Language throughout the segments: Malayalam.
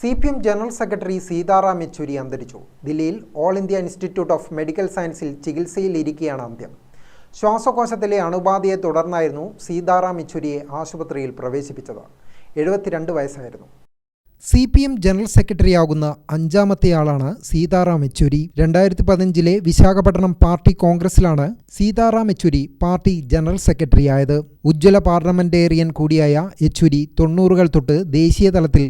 C P M general secretary Sitaram Yechury അന്തരിച്ചു. ദില്ലിയിൽ all India institute of medical സയൻസിൽ ചികിത്സയിലിരിക്കുകയാണ് അന്ത്യം. ശ്വാസകോശത്തിലെ അണുബാധയെ തുടർന്നായിരുന്നു സീതാറാം യെച്ചൂരിയെ ആശുപത്രിയിൽ പ്രവേശിപ്പിച്ചത്. എഴുപത്തിരണ്ട് വയസ്സായിരുന്നു. സി പി എം ജനറൽ സെക്രട്ടറിയാകുന്ന അഞ്ചാമത്തെയാളാണ് സീതാറാം യെച്ചൂരി. രണ്ടായിരത്തി പതിനഞ്ചിലെ Visakhapatnam party കോൺഗ്രസിലാണ് Sitaram Yechury party general secretary ആയത്. ഉജ്ജ്വല പാർലമെന്റേറിയൻ കൂടിയായ യെച്ചൂരി തൊണ്ണൂറുകൾ തൊട്ട് ദേശീയ തലത്തിൽ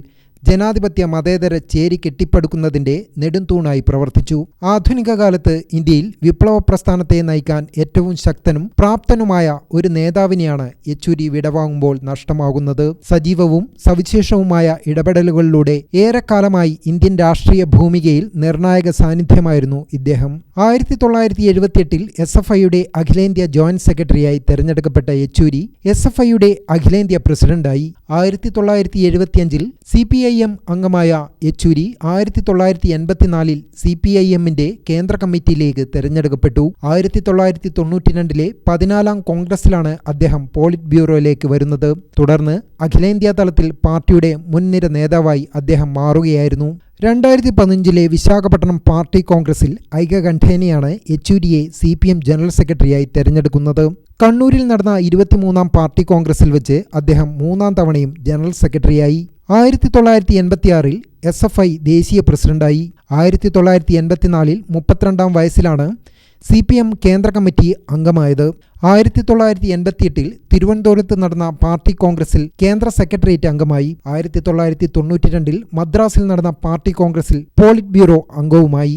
ജനാധിപത്യ മതേതര ചേരി കെട്ടിപ്പടുക്കുന്നതിന്റെ നെടുംതൂണായി പ്രവർത്തിച്ചു. ആധുനിക കാലത്ത് ഇന്ത്യയിൽ വിപ്ലവ പ്രസ്ഥാനത്തെ നയിക്കാൻ ഏറ്റവും ശക്തനും പ്രാപ്തനുമായ ഒരു നേതാവിനെയാണ് യെച്ചൂരി വിടവാങ്ങുമ്പോൾ നഷ്ടമാകുന്നത്. സജീവവും സവിശേഷവുമായ ഇടപെടലുകളിലൂടെ ഏറെക്കാലമായി ഇന്ത്യൻ രാഷ്ട്രീയ ഭൂമികയിൽ നിർണായക സാന്നിധ്യമായിരുന്നു ഇദ്ദേഹം. ആയിരത്തി തൊള്ളായിരത്തി എഴുപത്തിയെട്ടിൽ എസ് എഫ് ഐയുടെ അഖിലേന്ത്യാ ജോയിന്റ് സെക്രട്ടറിയായി തെരഞ്ഞെടുക്കപ്പെട്ട യെച്ചൂരി എസ് എഫ് ഐയുടെ അഖിലേന്ത്യാ പ്രസിഡന്റായി. ആയിരത്തി തൊള്ളായിരത്തി എഴുപത്തിയഞ്ചിൽ സി പി ഐ എം അംഗമായ യെച്ചൂരി ആയിരത്തി തൊള്ളായിരത്തി എൺപത്തിനാലിൽ സി പി ഐ എമ്മിന്റെ കേന്ദ്ര കമ്മിറ്റിയിലേക്ക് തെരഞ്ഞെടുക്കപ്പെട്ടു. ആയിരത്തി തൊള്ളായിരത്തി തൊണ്ണൂറ്റിരണ്ടിലെ പതിനാലാം കോൺഗ്രസിലാണ് അദ്ദേഹം പോളിറ്റ് ബ്യൂറോയിലേക്ക് വരുന്നത്. തുടർന്ന് അഖിലേന്ത്യാ തലത്തിൽ പാർട്ടിയുടെ മുൻനിര നേതാവായി അദ്ദേഹം മാറുകയായിരുന്നു. രണ്ടായിരത്തി പതിനഞ്ചിലെ വിശാഖപട്ടണം പാർട്ടി കോൺഗ്രസിൽ ഐകകണ്ഠേനയാണ് യെച്ചൂരിയെ സി പി എം ജനറൽ സെക്രട്ടറിയായി തെരഞ്ഞെടുക്കുന്നത്. കണ്ണൂരിൽ നടന്ന ഇരുപത്തിമൂന്നാം പാർട്ടി കോൺഗ്രസിൽ വെച്ച് അദ്ദേഹം മൂന്നാം തവണയും ജനറൽ സെക്രട്ടറിയായി. ആയിരത്തി തൊള്ളായിരത്തി എൺപത്തിയാറിൽ എസ് എഫ് ഐ ദേശീയ പ്രസിഡന്റായി. ആയിരത്തി തൊള്ളായിരത്തി എൺപത്തിനാലിൽ മുപ്പത്തിരണ്ടാം വയസ്സിലാണ് സി പി എം കേന്ദ്ര കമ്മിറ്റി അംഗമായത്. ആയിരത്തി തൊള്ളായിരത്തി എൺപത്തിയെട്ടിൽ തിരുവനന്തപുരത്ത് നടന്ന പാർട്ടി കോൺഗ്രസിൽ കേന്ദ്ര സെക്രട്ടേറിയറ്റ് അംഗമായി. ആയിരത്തി തൊള്ളായിരത്തി തൊണ്ണൂറ്റിരണ്ടിൽ മദ്രാസിൽ നടന്ന പാർട്ടി കോൺഗ്രസിൽ പോളിറ്റ് ബ്യൂറോ അംഗവുമായി.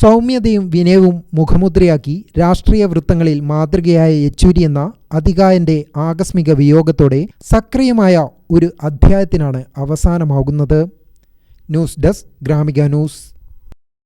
സൗമ്യതയും വിനയവും മുഖമുദ്രയാക്കി രാഷ്ട്രീയ വൃത്തങ്ങളിൽ മാതൃകയായ യെച്ചൂരി എന്ന അധികായന്റെ ആകസ്മിക വിയോഗത്തോടെ സക്രിയമായ ഒരു അധ്യായത്തിനാണ് അവസാനമാകുന്നത്. News desk Gramika news.